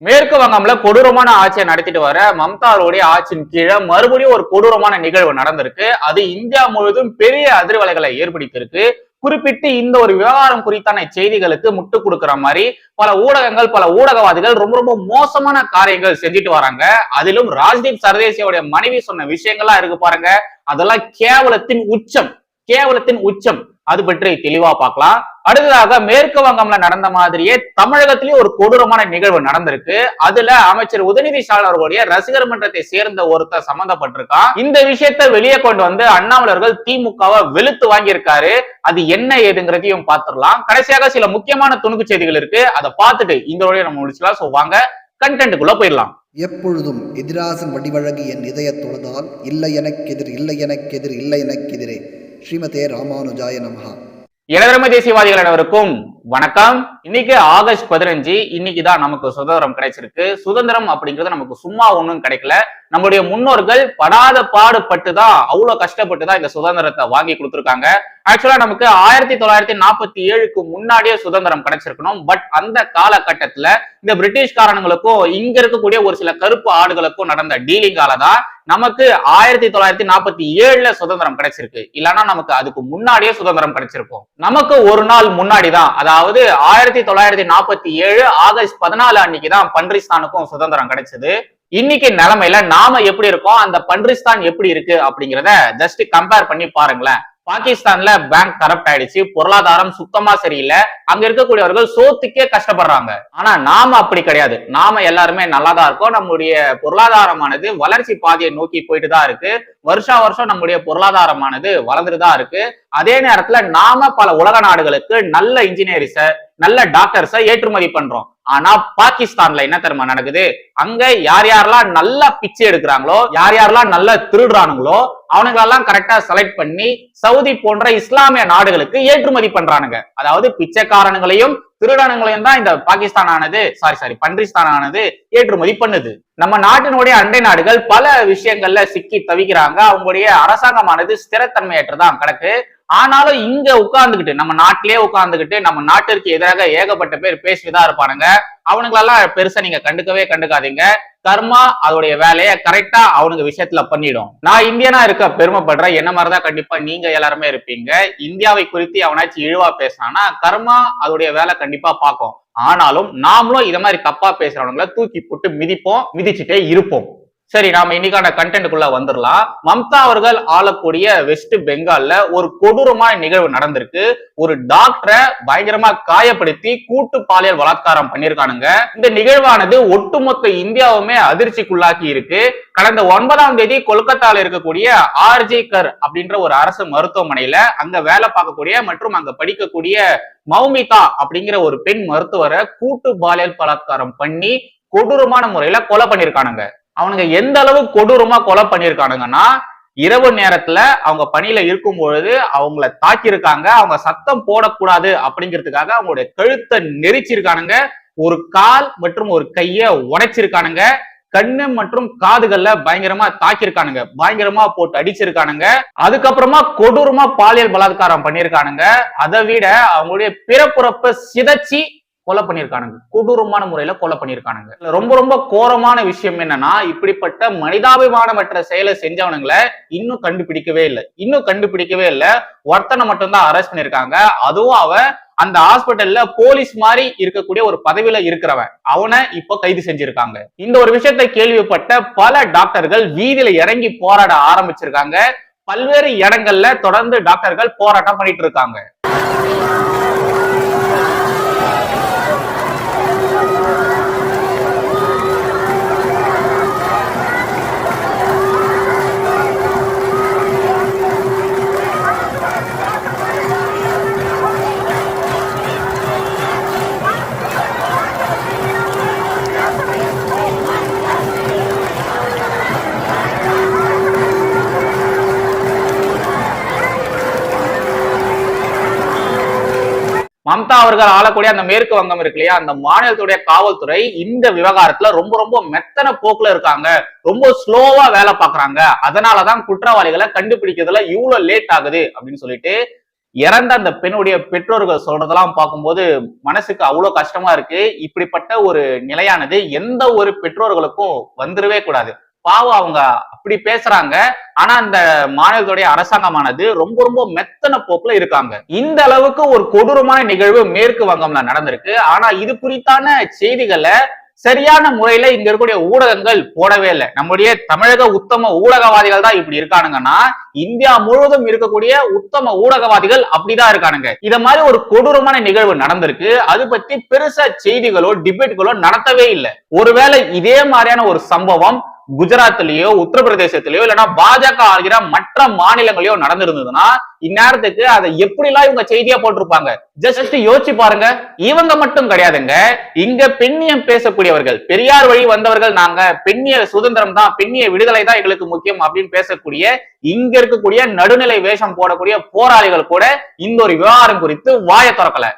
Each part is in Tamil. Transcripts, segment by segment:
மேற்கு வங்கம்ல கொடூரமான ஆட்சியை நடத்திட்டு வர மம்தாவுடைய ஆட்சியின் கீழே மறுபடியும் ஒரு கொடூரமான நிகழ்வு நடந்திருக்கு. அது இந்தியா முழுவதும் பெரிய அதிர்வலைகளை ஏற்படுத்தியிருக்கு. குறிப்பிட்டு இந்த ஒரு விவகாரம் குறித்தான செய்திகளுக்கு முட்டு கொடுக்கிற மாதிரி பல ஊடகங்கள் பல ஊடகவாதிகள் ரொம்ப ரொம்ப மோசமான காரியங்கள் செஞ்சுட்டு வராங்க. அதிலும் ராஜ்தீப் சர்தேசியோடைய மனைவி சொன்ன விஷயங்கள்லாம் இருக்கு பாருங்க. அதெல்லாம் கேவலத்தின் உச்சம். கேவலத்தின் உச்சம். அது பற்றி தெளிவா பார்க்கலாம். அடுத்ததாக மேற்கு வங்கம்ல நடந்த மாதிரியே தமிழகத்திலேயே ஒரு கொடூரமான நிகழ்வு நடந்திருக்கு. அதுல அமைச்சர் உதயநிதி ஸ்டாலின் அவர்களுடைய ரசிகர் மன்றத்தை சேர்ந்த ஒருத்தர் சம்பந்தப்பட்டிருக்கான். இந்த விஷயத்தை வெளியே கொண்டு வந்து அண்ணாமலர்கள் திமுகவை வெளுத்து வாங்கியிருக்காரு. அது என்ன ஏதுங்கிறதையும் பார்த்துடலாம். கடைசியாக சில முக்கியமான துணுக்கு செய்திகள் இருக்கு. அதை பார்த்துட்டு இந்த வழியை நம்ம முடிச்சுலாம் ஸோ வாங்க கண்டென்ட்டுக்குள்ள போயிடலாம். எப்பொழுதும் எதிராசன் வடிவழகு என் இதய தொழுதால் இல்லை எனக்கெதிர் இல்லை எனக்கெதிர் இல்லை எனக்கெதிரே ஸ்ரீமதே ராமானுஜாய நமகா இளதரம தேசியவாதிகள் அனைவருக்கும் வணக்கம். இன்னைக்கு ஆகஸ்ட் பதினஞ்சு இன்னைக்கு தான் நமக்கு சுதந்திரம் கிடைச்சிருக்கு. சுதந்திரம் அப்படிங்கிறது நமக்கு சும்மா ஒன்றும் கிடைக்கல. நம்மளுடைய முன்னோர்கள் படாத பாடுபட்டு தான் அவ்வளவு கஷ்டப்பட்டு தான் இந்த சுதந்திரத்தை வாங்கி கொடுத்துருக்காங்க. ஆக்சுவலா நமக்கு ஆயிரத்தி தொள்ளாயிரத்தி நாற்பத்தி ஏழுக்கு முன்னாடியே சுதந்திரம் கிடைச்சிருக்கணும். பட் அந்த காலகட்டத்துல இந்த பிரிட்டிஷ்காரனுங்களுக்கும் இங்க இருக்கக்கூடிய ஒரு சில கருப்பு ஆடுகளுக்கும் நடந்த டீலிங்கால தான் நமக்கு ஆயிரத்தி தொள்ளாயிரத்தி நாற்பத்தி ஏழுல சுதந்திரம் கிடைச்சிருக்கு. இல்லைன்னா நமக்கு அதுக்கு முன்னாடியே சுதந்திரம் கிடைச்சிருக்கும். நமக்கு ஒரு நாள் முன்னாடி தான் அதாவது ஆயிரத்தி ஆயிரத்தி தொள்ளாயிரத்தி நாற்பத்தி ஏழு ஆகஸ்ட் பதினாலு அன்னைக்கு தான் பன்றிஸ்தானுக்கும் சுதந்திரம் கிடைச்சது. இன்னைக்கு நிலைமையில நாம எப்படி இருக்கோம் அந்த பன்றிஸ்தான் எப்படி இருக்கு அப்படிங்கிறத ஜஸ்ட் கம்பேர் பண்ணி பாருங்களேன். பாகிஸ்தான்ல பேங்க் கரப்ட் ஆயிடுச்சு பொருளாதாரம் சுத்தமா சரியில்லை அங்க இருக்கக்கூடியவர்கள் சோத்துக்கே கஷ்டப்படுறாங்க. ஆனா நாம அப்படி கிடையாது. நாம எல்லாருமே நல்லா தான் இருக்கோம். நம்முடைய பொருளாதாரமானது வளர்ச்சி பாதையை நோக்கி போயிட்டு தான் இருக்கு. வருஷா வருஷம் நம்முடைய பொருளாதாரமானது வளர்ந்துட்டு தான் இருக்கு. அதே நேரத்துல நாம பல உலக நாடுகளுக்கு நல்ல இன்ஜினியரிஸை நல்ல டாக்டர்ஸை ஏற்றுமதி பண்றோம். ஆனா பாகிஸ்தான்ல என்ன தெரியுமா நடக்குது? அங்க யார் யாரெல்லாம் நல்லா பிச்சை எடுக்கிறாங்களோ யார் யாரெல்லாம் நல்லா திருடுறானுங்களோ அவனுங்களெல்லாம் கரெக்டா செலக்ட் பண்ணி சவுதி போன்ற இஸ்லாமிய நாடுகளுக்கு ஏற்றுமதி பண்றானுங்க. அதாவது பிச்சைக்காரனுங்களையும் திருடனுங்களையும் தான் இந்த பாகிஸ்தான் ஆனது சாரி சாரி பன்றிஸ்தான் ஆனது ஏற்றுமதி பண்ணுது. நம்ம நாட்டினுடைய அண்டை நாடுகள் பல விஷயங்கள்ல சிக்கி தவிக்கிறாங்க. அவங்களுடைய அரசாங்கமானது ஸ்திரத்தன்மையற்றதான் கிடக்கு ஆனாலும் இங்க உட்கார்ந்துகிட்டு நம்ம நாட்டிலேயே உட்கார்ந்துகிட்டு நம்ம நாட்டிற்கு எதிராக ஏகப்பட்ட பேர் பேசிதான் இருப்பானுங்க. அவனுங்களெல்லாம் பெருசா நீங்க கண்டுக்கவே கண்டுக்காதீங்க. கர்மா அதோடைய வேலையை கரெக்டா அவனுங்க விஷயத்துல பண்ணிடும். நான் இந்தியனா இருக்க பெருமைப்படுறேன். என்ன மாதிரிதான் கண்டிப்பா நீங்க எல்லாருமே இருப்பீங்க. இந்தியாவை குறித்து அவனாச்சும் இழிவா பேசினானா கர்மா அதோடைய வேலை கண்டிப்பா பார்க்கும். ஆனாலும் நாமளும் இத மாதிரி தப்பா பேசுறவனுங்களை தூக்கி போட்டு மிதிப்போம் மிதிச்சுட்டே இருப்போம். சரி நாம இன்னைக்கான கண்டென்ட்டுக்குள்ள வந்துடலாம் மம்தா அவர்கள் ஆளக்கூடிய வெஸ்ட் பெங்கால்ல ஒரு கொடூரமான நிகழ்வு நடந்திருக்கு. ஒரு டாக்டரை பயங்கரமா காயப்படுத்தி கூட்டு பாலியல் பலாத்காரம் பண்ணிருக்கானுங்க இந்த நிகழ்வானது ஒட்டுமொத்த இந்தியாவுமே அதிர்ச்சிக்குள்ளாக்கி இருக்கு. கடந்த ஒன்பதாம் தேதி கொல்கத்தால இருக்கக்கூடிய ஆர்ஜி கர் அப்படின்ற ஒரு அரசு மருத்துவமனையில அங்க வேலை பார்க்கக்கூடிய மற்றும் அங்க படிக்கக்கூடிய மௌமிதா அப்படிங்கிற ஒரு பெண் மருத்துவரை கூட்டு பாலியல் பலாத்காரம் பண்ணி கொடூரமான முறையில கொலை பண்ணிருக்கானுங்க அவனுங்க எந்த அளவு கொடூரமா கொலை பண்ணிருக்கானுங்கன்னா இரவு நேரத்துல அவங்க பணியில இருக்கும் பொழுது அவங்கள தாக்கியிருக்காங்க அவங்க சத்தம் போடக்கூடாது அப்படிங்கிறதுக்காக அவங்களுடைய கழுத்தை நெரிச்சிருக்கானுங்க ஒரு கால் மற்றும் ஒரு கைய உடைச்சிருக்கானுங்க கண்ணு மற்றும் காதுகள்ல பயங்கரமா தாக்கியிருக்கானுங்க பயங்கரமா போட்டு அடிச்சிருக்கானுங்க அதுக்கப்புறமா கொடூரமா பாலியல் பலாத்காரம் பண்ணியிருக்கானுங்க அதை விட அவங்களுடைய பிறப்புறப்ப சிதைச்சி கொலை பண்ணியிருக்கானுங்க. கொடூரமான முறையில கொலை பண்ணியிருக்கானுங்க. ரொம்ப ரொம்ப கோரமான விஷயம் என்னன்னா இப்படிப்பட்ட மனிதாபிமானமற்ற செயலை செஞ்சவனுங்களை இன்னும் கண்டுபிடிக்கவே இல்லை. இன்னும் கண்டுபிடிக்கவே இல்லை. ஒருத்தனை மட்டும்தான் அரெஸ்ட் பண்ணியிருக்காங்க. அதுவும் அவன் அந்த ஹாஸ்பிட்டல்ல போலீஸ் மாதிரி இருக்கக்கூடிய ஒரு பதவியில இருக்கிறவன். அவனை இப்போ கைது செஞ்சிருக்காங்க. இந்த ஒரு விஷயத்தை கேள்விப்பட்ட பல டாக்டர்கள் வீதியில இறங்கி போராட ஆரம்பிச்சிருக்காங்க. பல்வேறு இடங்கள்ல தொடர்ந்து டாக்டர்கள் போராட்டம் பண்ணிட்டு இருக்காங்க. மம்தா அவர்கள் ஆளக்கூடிய அந்த மேற்கு வங்கம் இருக்கு இல்லையா? அந்த மாநிலத்துடைய காவல்துறை இந்த விவகாரத்துல ரொம்ப ரொம்ப மெத்தன போக்குல இருக்காங்க. ரொம்ப ஸ்லோவா வேலை பாக்குறாங்க அதனாலதான் குற்றவாளிகளை கண்டுபிடிக்கிறதுல இவ்வளவு லேட் ஆகுது அப்படின்னு சொல்லிட்டு இறந்த அந்த பெண்ணுடைய பெற்றோர்கள் சொல்றதெல்லாம் பார்க்கும்போது மனசுக்கு அவ்வளவு கஷ்டமா இருக்கு. இப்படிப்பட்ட ஒரு நிலையானது எந்த ஒரு பெற்றோர்களுக்கும் வந்துடவே கூடாது. பாவம் அவங்க அப்படி பேசுறாங்க. ஆனா அந்த மாநிலத்துடைய அரசாங்கமானது ரொம்ப ரொம்ப மெத்தன போக்குல இருக்காங்க. இந்த அளவுக்கு ஒரு கொடூரமான நிகழ்வு மேற்கு வங்கம்ல நடந்திருக்கு. ஆனா இது குறித்தான செய்திகளை சரியான முறையில இங்க இருக்கக்கூடிய ஊடகங்கள் போடவே இல்லை. நம்முடைய தமிழக உத்தம ஊடகவாதிகள் தான் இப்படி இருக்கானுங்கன்னா இந்தியா முழுவதும் இருக்கக்கூடிய உத்தம ஊடகவாதிகள் அப்படிதான் இருக்கானுங்க. இத மாதிரி ஒரு கொடூரமான நிகழ்வு நடந்திருக்கு. அது பத்தி பெருசா செய்திகளோ டிபேட்களோ நடத்தவே இல்லை. ஒருவேளை இதே மாதிரியான ஒரு சம்பவம் குஜராத்லயோ உத்தரப்பிரதேசத்திலயோ இல்லைன்னா பாஜக ஆகிற மற்ற மாநிலங்களையோ நடந்திருந்ததுன்னா இந்நேரத்துக்கு அதை எப்படிலாம் இவங்க செய்தியா போட்டிருப்பாங்க? ஜஸ்ட் யோசிச்சு பாருங்க. இவங்க மட்டும் கிடையாதுங்க. இங்க பெண்ணியம் பேசக்கூடியவர்கள் பெரியார் வழி வந்தவர்கள் நாங்க. பெண்ணிய சுதந்திரம் தான் பெண்ணிய விடுதலை தான் எங்களுக்கு முக்கியம் அப்படின்னு பேசக்கூடிய இங்க இருக்கக்கூடிய நடுநிலை வேஷம் போடக்கூடிய போராளிகள் கூட இந்த ஒரு விவகாரம் குறித்து வாயை திறக்கல.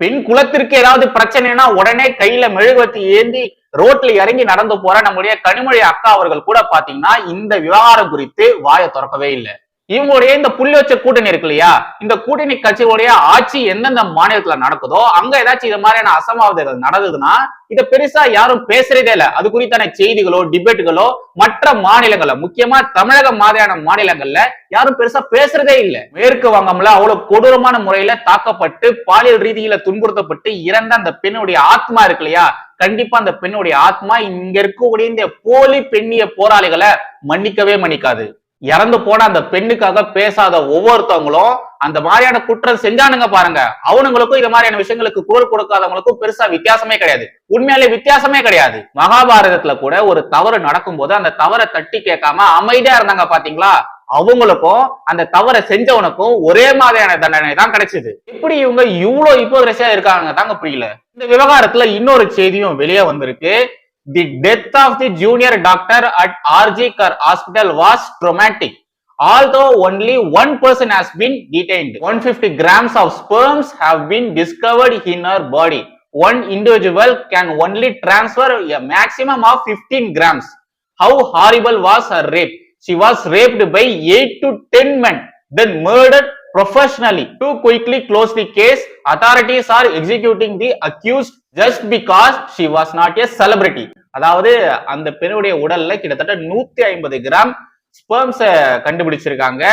பெண் குலத்திற்கு ஏதாவது பிரச்சனைனா உடனே கையில மெழுகுவத்தி ஏந்தி ரோட்ல இறங்கி நடந்து போற நம்முடைய கனிமொழி அக்கா அவர்கள் கூட பாத்தீங்கன்னா இந்த விவகாரம் குறித்து வாயை திறக்கவே இல்லை. இவங்களுடைய இந்த புள்ளி வச்ச கூட்டணி இருக்கு இல்லையா? இந்த கூட்டணி கட்சிகளுடைய ஆட்சி எந்தெந்த மாநிலத்துல நடக்குதோ அங்க ஏதாச்சும் இது மாதிரியான அசம்பாவிதங்கள் நடந்ததுன்னா இத பெருசா யாரும் பேசுறதே இல்ல. அது குறித்தான செய்திகளோ டிபேட்டுகளோ மற்ற மாநிலங்கள்ல முக்கியமா தமிழக மாதிரியான மாநிலங்கள்ல யாரும் பெருசா பேசுறதே இல்ல. மேற்கு வங்கம்ல அவ்வளவு கொடூரமான முறையில தாக்கப்பட்டு பாலியல் ரீதியில துன்புறுத்தப்பட்டு இறந்த அந்த பெண்ணுடைய ஆத்மா இருக்கு இல்லையா? கண்டிப்பா அந்த பெண்ணுடைய ஆத்மா இங்க இருக்கக்கூடிய இந்த போலி பெண்ணிய போராளிகளை மன்னிக்கவே மன்னிக்காது. இறந்து போன அந்த பெண்ணுக்காக பேசாத ஒவ்வொருத்தவங்களும் அந்த மாதிரியான குற்றம் செஞ்சானுங்க பாருங்க. அவனுங்களுக்கும் இந்த மாதிரியான விஷயங்களுக்கு குரல் கொடுக்காதவங்களுக்கும் பெருசா வித்தியாசமே கிடையாது. உண்மையாலே வித்தியாசமே கிடையாது. மகாபாரதத்துல கூட ஒரு தவறு நடக்கும் போது அந்த தவறை தட்டி கேட்காம அமைதியா இருந்தாங்க பாத்தீங்களா? அவங்களுக்கும் அந்த தவறை செஞ்சவனுக்கும் ஒரே மாதிரியான தண்டனை தான் கிடைச்சது இப்படி இவங்க இவ்வளவு ஹிப்போக்ரஸியா இருக்காங்க தாங்க புரியல இந்த விவகாரத்துல இன்னொரு செய்தியும் வெளியே வந்திருக்கு the death of the junior doctor at RG Kar hospital was traumatic although only one person has been detained one fifty grams of sperms have been discovered in her body one individual can only transfer maximum of fifteen grams how horrible was her rape she was raped by 8 to 10 men then murdered professionally to quickly close the case authorities are executing the accused just because she was not a celebrity அதாவது அந்த பெண்ணுடைய உடல்ல கிட்டத்தட்ட நூத்தி ஐம்பது கிராம் ஸ்பெர்ம்ஸ கண்டுபிடிச்சிருக்காங்க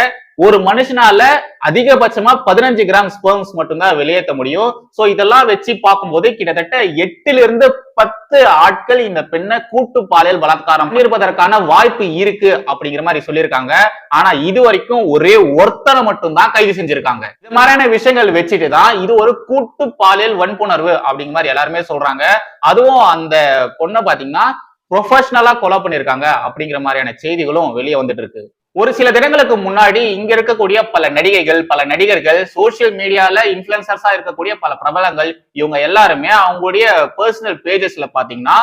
ஒரு மனுஷனால அதிகபட்சமா பதினஞ்சு கிராம் ஸ்பெர்ம்ஸ் மட்டும்தான் வெளியேற்ற முடியும். சோ இதெல்லாம் வச்சு பார்க்கும்போது கிட்டத்தட்ட எட்டுல இருந்து பத்து ஆட்கள் இந்த பெண்ணை கூட்டு பாலியல் பலாத்காரம் இருப்பதற்கான வாய்ப்பு இருக்கு அப்படிங்கிற மாதிரி சொல்லியிருக்காங்க. ஆனா இது வரைக்கும் ஒரே ஒருத்தனை மட்டும்தான் கைது செஞ்சிருக்காங்க. இது மாதிரியான விஷயங்கள் வச்சுட்டு தான் இது ஒரு கூட்டு பாலியல் வன்புணர்வு அப்படிங்கிற மாதிரி எல்லாருமே சொல்றாங்க. அதுவும் அந்த பொண்ணை பாத்தீங்கன்னா ப்ரொஃபஷனலா கொலை பண்ணிருக்காங்க அப்படிங்கிற மாதிரியான செய்திகளும் வெளியே வந்துட்டு இருக்கு. ஒரு சில தினங்களுக்கு முன்னாடி இங்க இருக்கக்கூடிய பல நடிகைகள் பல நடிகர்கள் சோசியல் மீடியால இன்ஃபுளுசர்ஸா இருக்கக்கூடிய பல பிரபலங்கள் இவங்க எல்லாருமே அவங்களுடைய பர்சனல் பேஜஸ்ல பாத்தீங்கன்னா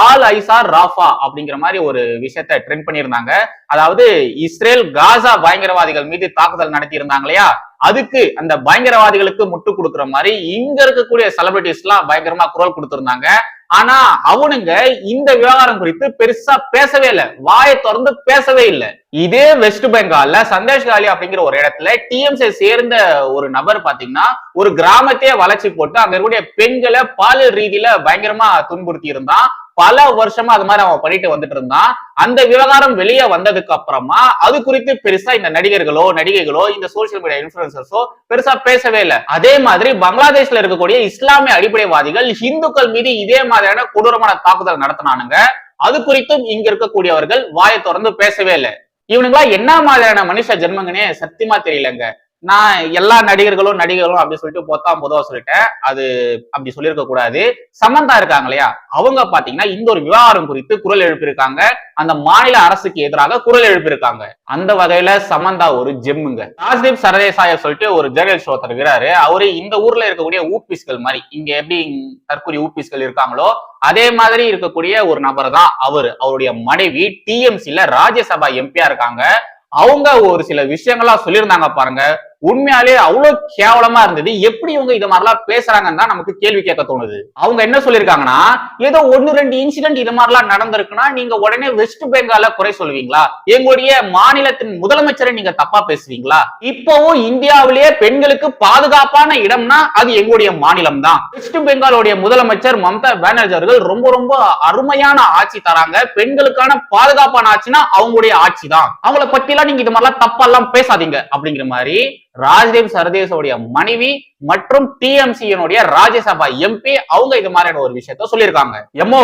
ஆல் ஐசார் ராஃபா அப்படிங்கிற மாதிரி ஒரு விஷயத்த ட்ரெண்ட் பண்ணியிருந்தாங்க. அதாவது இஸ்ரேல் காசா பயங்கரவாதிகள் மீது தாக்குதல் நடத்தி இருந்தாங்க இல்லையா? அதுக்கு அந்த பயங்கரவாதிகளுக்கு முட்டு கொடுக்குற மாதிரி இங்க இருக்கக்கூடிய செலிபிரிட்டிஸ் எல்லாம் பயங்கரமா குரல் கொடுத்திருந்தாங்க. ஆனா அவனுங்க இந்த விவகாரம் குறித்து பெருசா பேசவே இல்லை. வாயை திறந்து பேசவே இல்லை. இதே வெஸ்ட் பெங்கால்ல சந்தேஷ் காலி அப்படிங்கிற ஒரு இடத்துல டிஎம்சி சேர்ந்த ஒரு நபர் பாத்தீங்கன்னா ஒரு கிராமத்தையே வளர்ச்சி போட்டு அங்க இருக்கக்கூடிய பெண்களை பாலியல் ரீதியில பயங்கரமா துன்புறுத்தி இருந்தான். பல வருஷமா அது மாதிரி அவன் பண்ணிட்டு வந்துட்டு இருந்தான். அந்த விவகாரம் வெளியே வந்ததுக்கு அப்புறமா அது குறித்து பெருசா இந்த நடிகர்களோ நடிகைகளோ இந்த சோசியல் மீடியா இன்ஃபுளுசர்ஸோ பெருசா பேசவே இல்லை. அதே மாதிரி பங்களாதேஷ்ல இருக்கக்கூடிய இஸ்லாமிய அடிப்படைவாதிகள் இந்துக்கள் மீது இதே மாதிரியான கொடூரமான தாக்குதல் நடத்தினானுங்க. அது குறித்தும் இங்க இருக்கக்கூடியவர்கள் வாயை தொடர்ந்து பேசவே இல்லை. இவனுங்களா என்ன மாதிரியான மனுஷ ஜென்மங்கனே சத்தியமா தெரியலங்க. நான் எல்லா நடிகர்களும் நடிகர்களும் அப்படி சொல்லிட்டு பொத்தாம் பொதுவா சொல்லிட்டேன். அது அப்படி சொல்லியிருக்க கூடாது. சமந்தா இருக்காங்க இல்லையா? அவங்க பாத்தீங்கன்னா இந்த ஒரு விவகாரம் குறித்து குரல் எழுப்பியிருக்காங்க. அந்த மாநில அரசுக்கு எதிராக குரல் எழுப்பியிருக்காங்க. அந்த வகையில சமந்தா ஒரு ஜெம்முங்க. ராஜ்தீப் சரதேசாய சொல்லிட்டு ஒரு ஜேர்னலிஸ்ட் ஒருத்தர் இருக்கிறாரு. அவரு இந்த ஊர்ல இருக்கக்கூடிய ஊபிஸ்கள் மாதிரி இங்க எப்படி தற்கொலை ஊபிஸ்கள் இருக்காங்களோ அதே மாதிரி இருக்கக்கூடிய ஒரு நபர் தான் அவர். அவருடைய மனைவி டிஎம்சில ராஜ்யசபா எம்பியா இருக்காங்க. அவங்க ஒரு சில விஷயங்களா சொல்லியிருந்தாங்க பாருங்க. உண்மையாலே அவ்வளவு கேவலமா இருந்தது. எப்படி இவங்க இது மாதிரிலாம் பேசுறாங்கன்னு தான் நமக்கு கேள்வி கேட்க தோணுது. அவங்க என்ன சொல்லியிருக்காங்கன்னா ஏதோ ஒன்னு ரெண்டு இன்சிடென்ட் இது மாதிரிலாம் நடந்திருக்குன்னா நீங்க உடனே வெஸ்ட் பெங்கால குறை சொல்லுவீங்களா? எங்களுடைய மாநிலத்தின் முதலமைச்சரை நீங்க தப்பா பேசுவீங்களா? இப்பவும் இந்தியாவிலேயே பெண்களுக்கு பாதுகாப்பான இடம்னா அது எங்களுடைய மாநிலம் தான் வெஸ்ட் பெங்காலுடைய முதலமைச்சர் மம்தா பானர்ஜி அவர்கள் ரொம்ப ரொம்ப அருமையான ஆட்சி தராங்க. பெண்களுக்கான பாதுகாப்பான ஆட்சினா அவங்களுடைய ஆட்சி தான் அவங்கள பத்தி எல்லாம் நீங்க இது மாதிரிலாம் தப்பெல்லாம் பேசாதீங்க அப்படிங்கிற மாதிரி ராஜ்தீப் சர்தேசோடைய மனைவி மற்றும் டிஎம்சியினுடைய ராஜ்யசபா எம்பி அவங்க இது மாதிரியான ஒரு விஷயத்த சொல்லியிருக்காங்க. எம்மோ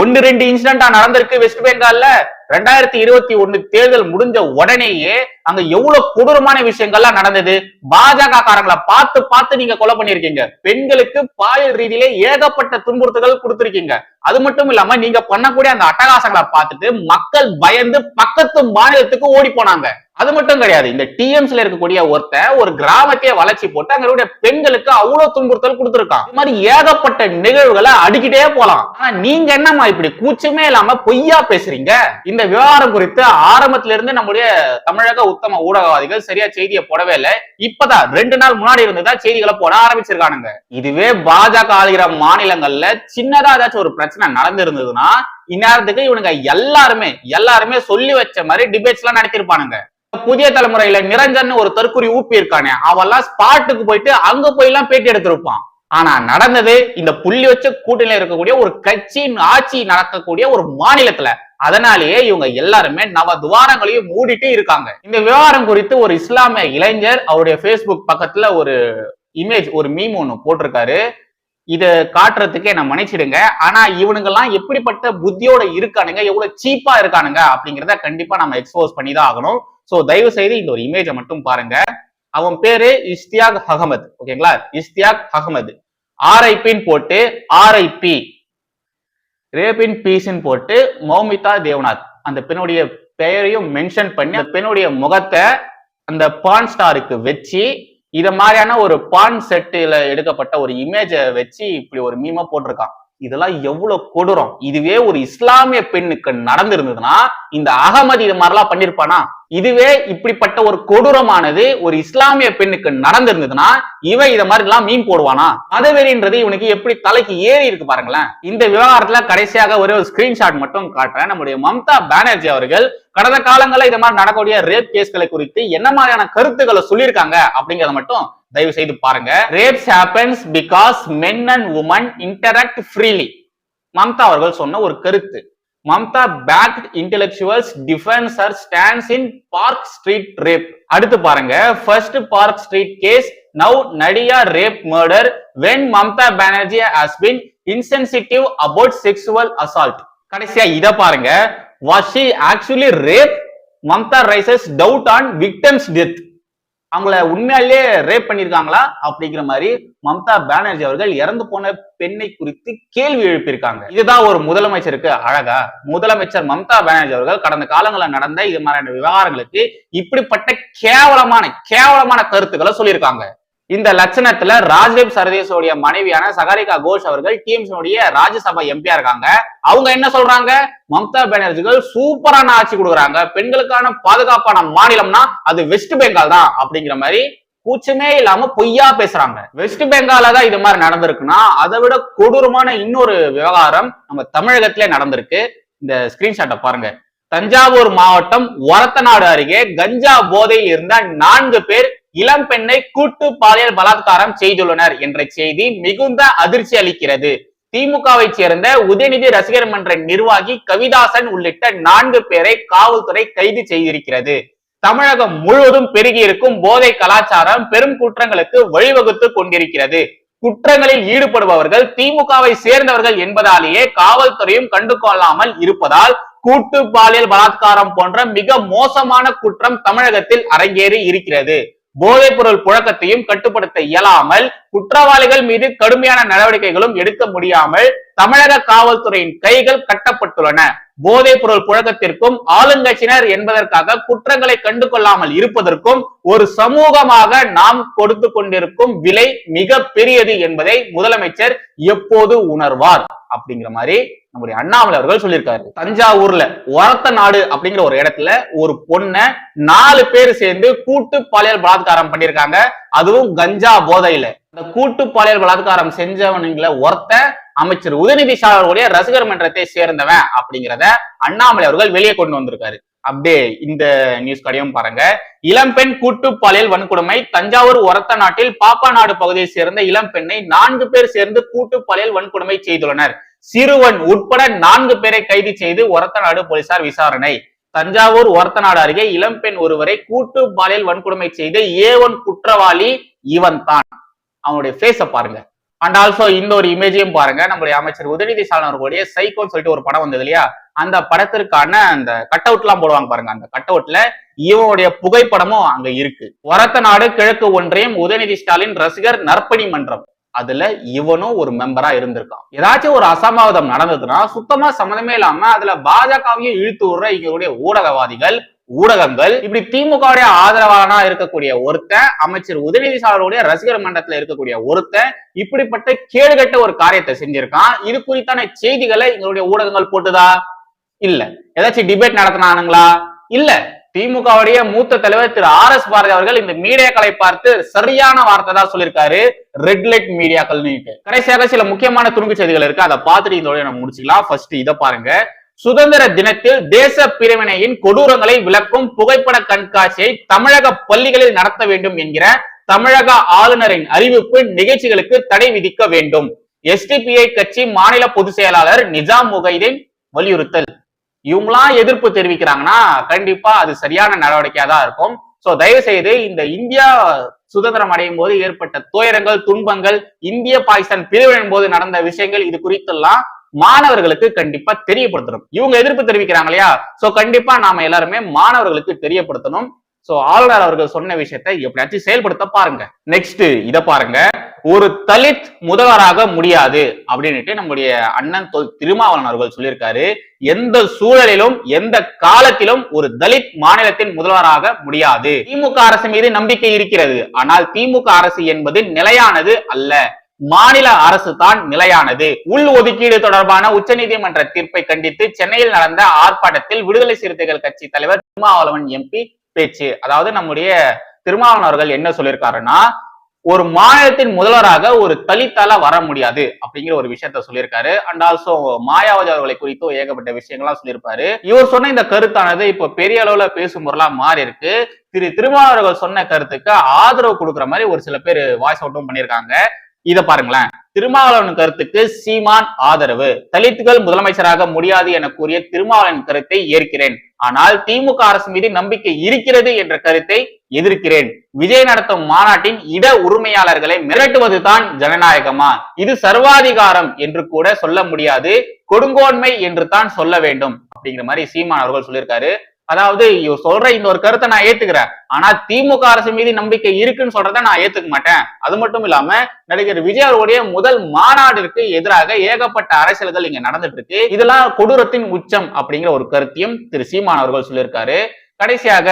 ஒன்னு ரெண்டு இன்சிடென்டா நடந்திருக்கு வெஸ்ட் பெங்கால்ல. ரெண்டாயிரத்தி இருபத்தி ஒண்ணு தேர்தல் முடிஞ்ச உடனேயே அங்க எவ்வளவு கொடூரமான விஷயங்கள்லாம் நடந்தது? பாஜக காரங்களை பார்த்து பார்த்து நீங்க கொலை பண்ணிருக்கீங்க பெண்களுக்கு பாலியல் ரீதியிலே ஏகப்பட்ட துன்புறுத்துகள் கொடுத்திருக்கீங்க. அது மட்டும் இல்லாம நீங்க பண்ணக்கூடிய அந்த அட்டகாசங்களை பார்த்துட்டு மக்கள் பயந்து பக்கத்து மாநிலத்துக்கு ஓடி போனாங்க. அது மட்டும் கிடையாது. இந்த டிஎம்ஸ்ல இருக்கக்கூடிய ஒருத்தன் ஒரு கிராமத்தையே வளர்ச்சி போட்டு அங்களுடைய பெண்களுக்கு அவ்வளவு துன்புறுத்தல் கொடுத்துருக்கான். இது மாதிரி ஏகப்பட்ட நிகழ்வுகளை அடிக்கிட்டே போலாம். ஆனா நீங்க என்னம்மா இப்படி கூச்சமே இல்லாம பொய்யா பேசுறீங்க? இந்த விவகாரம் குறித்து ஆரம்பத்துல இருந்து நம்முடைய தமிழக உத்தம ஊடகவாதிகள் சரியா செய்தியை போடவே இல்லை. இப்பதான் ரெண்டு நாள் முன்னாடி இருந்துதான் செய்திகளை போட ஆரம்பிச்சிருக்கானுங்க. இதுவே பாஜக ஆளுகிற மாநிலங்கள்ல சின்னதா ஏதாச்சும் ஒரு பிரச்சனை நடந்திருந்ததுன்னா இந்நேரத்துக்கு இவனுங்க எல்லாருமே எல்லாருமே சொல்லி வச்ச மாதிரி டிபேட்ஸ் எல்லாம் நடத்திருப்பானுங்க புதிய தலைமுறையில நிரஞ்சன் ஒரு தற்குறி ஊப்பி இருக்கானே அவெல்லாம் ஸ்பாட்டுக்கு போயிட்டு அங்க போய் எல்லாம் பேட்டி எடுத்திருப்பான். ஆனா நடந்தது இந்த புள்ளி வச்ச கூட்டணியில இருக்கக்கூடிய ஒரு கட்சியின் ஆட்சி நடக்கக்கூடிய ஒரு மாநிலத்துல. அதனாலேயே இவங்க எல்லாருமே நவ துவாரங்களையும் மூடிட்டு இருக்காங்க. இந்த விவகாரம் குறித்து ஒரு இஸ்லாமிய இளைஞர் அவருடைய பேஸ்புக் பக்கத்துல ஒரு இமேஜ் ஒரு மீம் ஒண்ணு போட்டிருக்காரு. இதை காட்டுறதுக்கு நான் மன்னிச்சிடுங்க. ஆனா இவனுங்கெல்லாம் எப்படிப்பட்ட புத்தியோட இருக்கானுங்க எவ்வளவு சீப்பா இருக்கானுங்க அப்படிங்கிறத கண்டிப்பா நம்ம எக்ஸ்போஸ் பண்ணி தான் ஆகணும். ஸோ தயவு செய்து இந்த ஒரு இமேஜை மட்டும் பாருங்க. அவன் பேரு இஸ்தியாக் அகமது. ஓகேங்களா? இஸ்தியாக் அகமது. ஆர்ஐபின்னு போட்டு ஆர்ஐபி ரேபின் பீஸ்ன்னு போட்டு மௌமிதா தேவநாத். அந்த பெண்ணுடைய பெயரையும் மென்ஷன் பண்ணி அந்த பெண்ணுடைய முகத்தை அந்த பான் ஸ்டாருக்கு வச்சு இத மாதிரியான ஒரு பான் செட்டுல எடுக்கப்பட்ட ஒரு இமேஜை வச்சு இப்படி ஒரு மீமா போட்டிருக்கான். இதெல்லாம் எவ்வளவு கொடூரம். இதுவே ஒரு இஸ்லாமிய பெண்ணுக்கு நடந்திருந்ததுன்னா இந்த அகமது இது மாதிரிலாம் பண்ணிருப்பானா? இதுவே இப்படிப்பட்ட ஒரு கொடூரமானது ஒரு இஸ்லாமிய பெண்ணுக்கு நடந்திருந்ததுன்னா இவன் இத மாதிரி எல்லாம் மீன் போடுவானா? மதவெறின்றது இவனுக்கு எப்படி தலைக்கு ஏறி இருக்கு பாருங்களேன். இந்த விவகாரத்துல கடைசியாக ஒரே ஒரு ஸ்கிரீன்ஷாட் மட்டும் காட்டுறேன். நம்முடைய மம்தா பானர்ஜி அவர்கள் கடந்த காலங்களில் இது மாதிரி நடக்கக்கூடிய ரேப் கேஸ்களை குறித்து என்ன மாதிரியான கருத்துக்களை சொல்லியிருக்காங்க அப்படிங்கறத மட்டும் தயவு செய்து பாருங்க. Rapes happens because men and women interact freely Mamata அவர்கள் சொன்ன ஒரு கருத்து. Mamata back intellectuals defence her stands in Park Street rape அடுத்து பாருங்க. First Park Street case now Nadia rape murder when Mamata Banerjee has been insensitive about sexual assault கடைசியா இத பாருங்க. Washi actually rape Mamata raises doubt on victims death அவங்கள உண்மையாலேயே ரேப் பண்ணியிருக்காங்களா அப்படிங்கிற மாதிரி மம்தா பானர்ஜி அவர்கள் இறந்து போன பெண்ணை குறித்து கேள்வி எழுப்பியிருக்காங்க. இதுதான் ஒரு முதலமைச்சருக்கு அழகா. முதலமைச்சர் மம்தா பானர்ஜி அவர்கள் கடந்த காலங்களில் நடந்த இது மாதிரியான விவகாரங்களுக்கு இப்படிப்பட்ட கேவலமான கேவலமான கருத்துக்களை சொல்லியிருக்காங்க. இந்த லட்சணத்துல ராஜ்தீப் சர்தேசோடைய மனைவியான சகாரிகா கோஷ் அவர்கள் டிஎம்சியோடைய ராஜ்யசபா எம்பியா இருக்காங்க. அவங்க என்ன சொல்றாங்க? மம்தா பானர்ஜிகள் சூப்பரான ஆட்சி கொடுக்குறாங்க. பெண்களுக்கான பாதுகாப்பான மாநிலம்னா அது வெஸ்ட் பெங்கால் தான் அப்படிங்கிற மாதிரி கூச்சமே இல்லாம பொய்யா பேசுறாங்க. வெஸ்ட் பெங்கால தான் இது மாதிரி நடந்திருக்குன்னா அதை விட கொடூரமான இன்னொரு விவகாரம் நம்ம தமிழகத்திலே நடந்திருக்கு. இந்த ஸ்கிரீன்ஷாட்டை பாருங்க. தஞ்சாவூர் மாவட்டம் ஒரத்தநாடு அருகே கஞ்சா போதையில் இருந்த நான்கு பேர் இளம் பெண்ணை கூட்டு பாலியல் பலாத்காரம் செய்துள்ளனர் என்ற செய்தி மிகுந்த அதிர்ச்சி அளிக்கிறது. திமுகவை சேர்ந்த உதயநிதி ரசிகர் மன்ற நிர்வாகி கவிதாசன் உள்ளிட்ட நான்கு பேரை காவல்துறை கைது செய்திருக்கிறது. தமிழகம் முழுவதும் பெருகி இருக்கும் போதை கலாச்சாரம் பெரும் குற்றங்களுக்கு வழிவகுத்து கொண்டிருக்கிறது. குற்றங்களில் ஈடுபடுபவர்கள் திமுகவை சேர்ந்தவர்கள் என்பதாலேயே காவல்துறையும் கண்டு கொள்ளாமல் இருப்பதால் கூட்டு பாலியல் பலாத்காரம் போன்ற மிக மோசமான குற்றம் தமிழகத்தில் அரங்கேறி இருக்கிறது. போதைப் பொருள் புழக்கத்தையும் கட்டுப்படுத்த இயலாமல் குற்றவாளிகள் மீது கடுமையான நடவடிக்கைகளும் எடுக்க முடியாமல் தமிழக காவல்துறையின் கைகள் கட்டப்பட்டுள்ளன. போதைப் பொருள் புழக்கத்திற்கும் ஆளுங்கட்சியினர் என்பதற்காக குற்றங்களை கண்டு கொள்ளாமல் இருப்பதற்கும் ஒரு சமூகமாக நாம் கொடுத்து கொண்டிருக்கும் விலை மிக பெரியது என்பதை முதலமைச்சர் எப்போது உணர்வார்? அப்படிங்கிற மாதிரி நம்முடைய அண்ணாமலை அவர்கள் சொல்லியிருக்காரு. தஞ்சாவூர்ல ஒரத்த நாடு அப்படிங்கிற ஒரு இடத்துல ஒரு பொண்ணை நாலு பேர் சேர்ந்து கூட்டு பாலியல் பலாத்காரம் பண்ணியிருக்காங்க. அதுவும் கஞ்சா போதையில. அந்த கூட்டு பாலியல் பலாத்காரம் செஞ்சவனுங்களை ஒருத்த அமைச்சர் உதயநிதி ஸ்டாலினுடைய ரசிகர் மன்றத்தை சேர்ந்தவன் அப்படிங்கிறத அண்ணாமலை அவர்கள் வெளியே கொண்டு வந்திருக்காரு. அப்படியே இந்த நியூஸ் கடையும் பாருங்க. இளம்பெண் கூட்டு பாலியல் வன்கொடுமை தஞ்சாவூர் ஒரத்த நாட்டில் பாப்பா நாடு பகுதியை சேர்ந்த இளம்பெண்ணை நான்கு பேர் சேர்ந்து கூட்டு பாலியல் வன்கொடுமை செய்துள்ளனர். சிறுவன் உட்பட நான்கு பேரை கைது செய்து ஒரத்த நாடு போலீசார் விசாரணை. தஞ்சாவூர் ஒரத்தநாடு அருகே இளம்பெண் ஒருவரை கூட்டு பாலியல் வன்கொடுமை செய்த ஏ ஒன் குற்றவாளி இவன் தான் அவனுடைய பேச பாருங்க. அண்ட் ஆல்சோ இந்த ஒரு இமேஜையும் பாருங்க. நம்மளுடைய அமைச்சர் உதயநிதி ஸ்டாலின் அவர்களுடைய சைக்கோன்னு சொல்லிட்டு ஒரு படம் வந்தது இல்லையா? அந்த படத்திற்கான அந்த கட் அவுட் எல்லாம் போடுவாங்க பாருங்க. அந்த கட் அவுட்ல இவனுடைய புகைப்படமும் அங்க இருக்கு. ஒரத்த நாடு கிழக்கு ஒன்றியம் உதயநிதி ஸ்டாலின் ரசிகர் நற்பணி மன்றம். அதுல இவனும் ஒரு மெம்பரா இருந்திருக்கான். ஏதாச்சும் ஒரு அசம்பாவிதம் நடந்ததுன்னா சுத்தமா சம்மந்தமே இல்லாம அதுல பாஜகவையும் இழுத்து விடுற இவருடைய ஊடகவாதிகள் ஊடகங்கள். இப்படி திமுகவுடைய ஆதரவாளனா இருக்கக்கூடிய ஒருத்தன் அமைச்சர் உதயநிதி ஸ்டாலினுடைய ரசிகர் மன்றத்துல இருக்கக்கூடிய ஒருத்தன் இப்படிப்பட்ட கேடுகட்ட ஒரு காரியத்தை செஞ்சிருக்கான். இது குறித்தான செய்திகளை எங்களுடைய ஊடகங்கள் போட்டுதா? இல்ல. ஏதாச்சும் டிபேட் நடத்தினானுங்களா? இல்ல. திமுகவுடைய மூத்த தலைவர் திரு ஆர் எஸ் பாரதி அவர்கள் இந்த மீடியாக்களை பார்த்து சரியான வார்த்தை தான் சொல்லியிருக்காரு. ரெட் லைட் மீடியாக்கள் கடைசியாக சில முக்கியமான துணுக்கு செய்திகள் இருக்கு. அதை பார்த்துட்டு இதோட நம்ம முடிச்சுக்கலாம். ஃபர்ஸ்ட் இதை பாருங்க. சுதந்திர தினத்தில் தேச பிரிவினையின் கொடூரங்களை விளக்கும் புகைப்பட கண்காட்சியை தமிழக பள்ளிகளில் நடத்த வேண்டும் என்கிற தமிழக ஆளுநரின் அறிவிப்பு நிகழ்ச்சிகளுக்கு தடை விதிக்க வேண்டும். எஸ்டிபிஐ கட்சி மாநில பொதுச் செயலாளர் நிஜாம் முகைதீன் வலியுறுத்தல். இவங்களாம் எதிர்ப்பு தெரிவிக்கிறாங்கன்னா கண்டிப்பா அது சரியான நடவடிக்கையா தான் இருக்கும். சோ தயவு செய்து இந்த இந்தியா சுதந்திரம் அடையும் போது ஏற்பட்ட துயரங்கள் துன்பங்கள் இந்திய பாகிஸ்தான் பிரிவின் போது நடந்த விஷயங்கள் இது குறித்தெல்லாம் மாணவர்களுக்கு கண்டிப்பா தெரியப்படுத்தணும். இவங்க எதிர்ப்பு தெரிவிக்கிறாங்க இல்லையா? சோ கண்டிப்பா நாம எல்லாருமே மாணவர்களுக்கு தெரியப்படுத்தணும். சோ ஆளுநர் அவர்கள் சொன்ன விஷயத்தை எப்படியாச்சும் செயல்படுத்த பாருங்க. நெக்ஸ்ட் இத பாருங்க. ஒரு தலித் முதல்வராக முடியாது அப்படின்னுட்டு நம்முடைய அண்ணன் தொல் திருமாவளவன் அவர்கள் சொல்லியிருக்காரு. எந்த சூழலிலும் எந்த காலத்திலும் ஒரு தலித் மாநிலத்தின் முதல்வராக முடியாது. திமுக அரசு மீது நம்பிக்கை இருக்கிறது. ஆனால் திமுக அரசு என்பது நிலையானது அல்ல. மாநில அரசு தான் நிலையானது. உள் ஒதுக்கீடு தொடர்பான உச்சநீதிமன்ற தீர்ப்பை கண்டித்து சென்னையில் நடந்த ஆர்ப்பாட்டத்தில் விடுதலை சிறுத்தைகள் கட்சி தலைவர் திருமாவளவன் எம்பி பேச்சு. அதாவது நம்முடைய திருமாவளவன் அவர்கள் என்ன சொல்லியிருக்காருன்னா ஒரு மாநிலத்தின் முதல்வராக ஒரு தலித்தால வர முடியாது அப்படிங்கிற ஒரு விஷயத்த சொல்லியிருக்காரு. அண்ட் ஆல்சோ மாயாவதி அவர்களை குறித்தும் ஏகப்பட்ட விஷயங்கள்லாம் சொல்லியிருப்பாரு. இவர் சொன்ன இந்த கருத்தானது இப்ப பெரிய அளவுல பேசும் பொருளா மாறி இருக்கு. திரு திருமாவளவர்கள் சொன்ன கருத்துக்கு ஆதரவு கொடுக்குற மாதிரி ஒரு சில பேர் வாய்ஸ் அவுட்டும் பண்ணியிருக்காங்க. இத பாருங்களேன். திருமாவளவன் கருத்துக்கு சீமான் ஆதரவு. தலித்துகள் முதலமைச்சராக முடியாது என கூறிய திருமாவளவன் கருத்தை ஏற்கிறேன். ஆனால் திமுக அரசு மீது நம்பிக்கை இருக்கிறது என்ற கருத்தை எதிர்க்கிறேன். விஜய் நடத்தும் மாநாட்டின் இட உரிமையாளர்களை மிரட்டுவதுதான் ஜனநாயகமா? இது சர்வாதிகாரம் என்று கூட சொல்ல முடியாது. கொடுங்கோன்மை என்று தான் சொல்ல வேண்டும். அப்படிங்கிற மாதிரி சீமான் அவர்கள் சொல்லியிருக்காரு. அதாவது இவர் சொல்ற இந்த ஒரு கருத்தை நான் ஏத்துக்கிறேன். ஆனா திமுக அரசு மீது நம்பிக்கை இருக்குன்னு சொல்றத நான் ஏத்துக்க மாட்டேன். அது மட்டும் இல்லாம நடிகர் விஜய் அவருடைய முதல் மாநாட்டிற்கு எதிராக ஏகப்பட்ட அரசியல்கள் இங்க நடந்துட்டு இருக்கு இதெல்லாம் கொடூரத்தின் உச்சம் அப்படிங்கிற ஒரு கருத்தையும் திரு சீமான் அவர்கள் சொல்லியிருக்காரு. கடைசியாக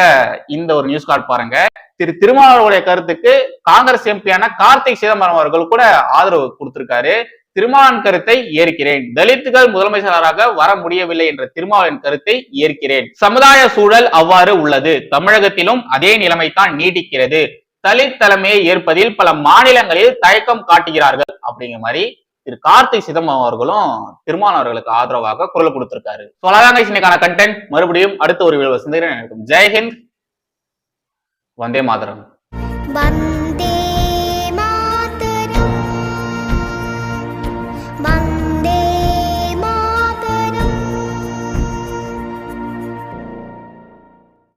இந்த ஒரு நியூஸ் கார்டு பாருங்க. திரு திருமாவளவுடைய கருத்துக்கு காங்கிரஸ் எம்பியான கார்த்திக் சிதம்பரம் அவர்கள் கூட ஆதரவு கொடுத்திருக்காரு. திருமாவளவன் கருத்தை ஏற்கிறேன். தலித்துகள் முதலமைச்சராக வர முடியவில்லை என்ற திருமாவளவன் கருத்தை ஏற்கிறேன். சமுதாய சூழல் அவ்வாறு உள்ளது. தமிழகத்திலும் அதே நிலைமைத்தான் நீடிக்கிறது. தலித் தலைமையை ஏற்பதில் பல மாநிலங்களில் தயக்கம் காட்டுகிறார்கள் அப்படிங்கிற மாதிரி திரு கார்த்திக் சிதம்பரம் அவர்களும் திருமான் அவர்களுக்கு ஆதரவாக குரல் கொடுத்திருக்காரு. சொல்லாதாங்க இன்னைக்கான கண்டென்ட் மறுபடியும் அடுத்த ஒரு வீடியோ சந்திக்கிறேன். ஜெய்ஹிந்த். வந்தே மாதரம். வந்த